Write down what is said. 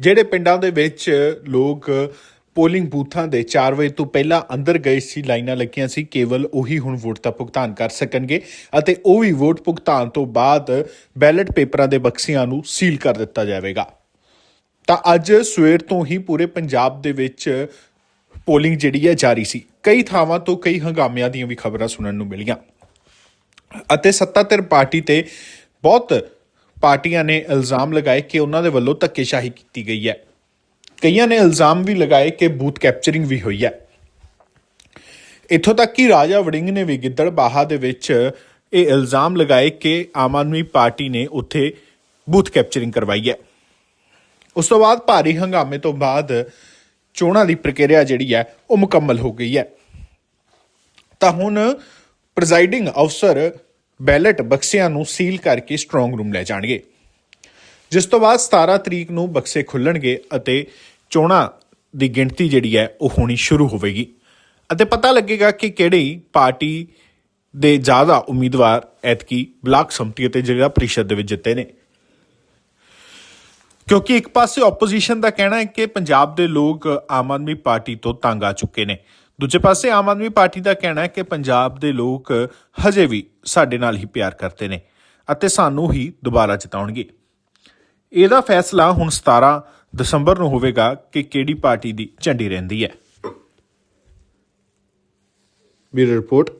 ਜਿਹੜੇ ਪਿੰਡਾਂ ਦੇ ਵਿੱਚ ਲੋਕ ਪੋਲਿੰਗ ਬੂਥਾਂ ਦੇ 4 ਵਜੇ ਤੋਂ ਪਹਿਲਾਂ ਅੰਦਰ ਗਏ ਸੀ, ਲਾਈਨਾਂ ਲੱਗੀਆਂ ਸੀ, ਕੇਵਲ ਉਹੀ ਹੁਣ ਵੋਟ ਦਾ ਭੁਗਤਾਨ ਕਰ ਸਕਣਗੇ ਅਤੇ ਉਹ ਵੀ ਵੋਟ ਭੁਗਤਾਨ ਤੋਂ ਬਾਅਦ ਬੈਲਟ ਪੇਪਰਾਂ ਦੇ ਬਕਸਿਆਂ ਨੂੰ ਸੀਲ ਕਰ ਦਿੱਤਾ ਜਾਵੇਗਾ। ਤਾਂ ਅੱਜ ਸਵੇਰ ਤੋਂ ਹੀ ਪੂਰੇ ਪੰਜਾਬ ਦੇ ਵਿੱਚ ਪੋਲਿੰਗ ਜਿਹੜੀ ਹੈ ਜਾਰੀ ਸੀ। ਕਈ ਥਾਵਾਂ ਤੋਂ ਕਈ ਹੰਗਾਮਿਆਂ ਦੀਆਂ ਵੀ ਖਬਰਾਂ ਸੁਣਨ ਨੂੰ ਮਿਲੀਆਂ। ਅਤੇ ਸੱਤਾਧਿਰ ਪਾਰਟੀ ਤੇ ਬਹੁਤ ਪਾਰਟੀਆਂ ਨੇ ਇਲਜ਼ਾਮ ਲਗਾਏ ਕਿ ਉਹਨਾਂ ਦੇ ਵੱਲੋਂ ਧੱਕੇਸ਼ਾਹੀ ਕੀਤੀ ਗਈ ਹੈ। ਕਈਆਂ ਨੇ ਇਲਜ਼ਾਮ ਵੀ ਲਗਾਏ ਕਿ ਬੂਥ ਕੈਪਚਰਿੰਗ ਵੀ ਹੋਈ ਹੈ। ਇੱਥੋਂ ਤੱਕ ਕਿ ਰਾਜਾ ਵੜਿੰਗ ਨੇ ਵੀ ਗਿੱਦੜ ਗਿੱਦੜਬਾਹਾ ਦੇ ਵਿੱਚ ਇਹ ਇਲਜ਼ਾਮ ਲਗਾਏ ਕਿ ਆਮ ਆਦਮੀ ਪਾਰਟੀ ਨੇ ਉੱਥੇ ਬੂਥ ਕੈਪਚਰਿੰਗ ਕਰਵਾਈ ਹੈ। ਉਸ ਤੋਂ ਬਾਅਦ ਭਾਰੀ ਹੰਗਾਮੇ ਤੋਂ ਬਾਅਦ ਚੋਣਾਂ ਦੀ ਪ੍ਰਕਿਰਿਆ ਜਿਹੜੀ ਹੈ, ਉਹ ਮੁਕੰਮਲ ਹੋ ਗਈ ਹੈ। ਤਾਂ ਹੁਣ ਪ੍ਰੈਜ਼ਾਈਡਿੰਗ ਅਫਸਰ ਬੈਲਟ ਬਕਸਿਆਂ ਨੂੰ ਸੀਲ ਕਰਕੇ ਸਟਰੋਂਗ ਰੂਮ ਲੈ ਜਾਣਗੇ। ਜਿਸ ਤੋਂ ਬਾਅਦ 17 ਤਰੀਕ ਨੂੰ ਬਕਸੇ ਖੁੱਲਣਗੇ ਅਤੇ ਚੋਣਾਂ ਦੀ ਗਿਣਤੀ ਜਿਹੜੀ ਹੈ ਉਹ ਹੋਣੀ ਸ਼ੁਰੂ ਹੋਵੇਗੀ। ਅਤੇ ਪਤਾ ਲੱਗੇਗਾ ਕਿ ਕਿਹੜੀ ਪਾਰਟੀ ਦੇ ਜ਼ਿਆਦਾ ਉਮੀਦਵਾਰ ਐਤਕੀ ਬਲਾਕ ਸੰਮਤੀ ਅਤੇ ਜ਼ਿਲ੍ਹਾ ਪ੍ਰੀਸ਼ਦ ਦੇ ਵਿੱਚ ਜਿੱਤੇ ਨੇ। ਕਿਉਂਕਿ ਇੱਕ ਪਾਸੇ ਆਪੋਜੀਸ਼ਨ ਦਾ ਕਹਿਣਾ ਹੈ ਕਿ ਪੰਜਾਬ ਦੇ ਲੋਕ ਆਮ ਆਦਮੀ ਪਾਰਟੀ ਤੋਂ ਤੰਗ ਆ ਚੁੱਕੇ ਨੇ। ਦੂਜੇ ਪਾਸੇ ਆਮ ਆਦਮੀ ਪਾਰਟੀ ਦਾ ਕਹਿਣਾ ਹੈ ਕਿ ਪੰਜਾਬ ਦੇ ਲੋਕ ਹਜੇ ਵੀ ਸਾਡੇ ਨਾਲ ਹੀ ਪਿਆਰ ਕਰਦੇ ਨੇ ਅਤੇ ਸਾਨੂੰ ਹੀ ਦੁਬਾਰਾ ਜਿਤਾਉਣਗੇ। ਇਹਦਾ ਫੈਸਲਾ ਹੁਣ 17 ਦਸੰਬਰ ਨੂੰ ਹੋਵੇਗਾ ਕਿ ਕਿਹੜੀ ਪਾਰਟੀ ਦੀ ਝੰਡੀ ਰਹਿੰਦੀ ਹੈ। Bureau report.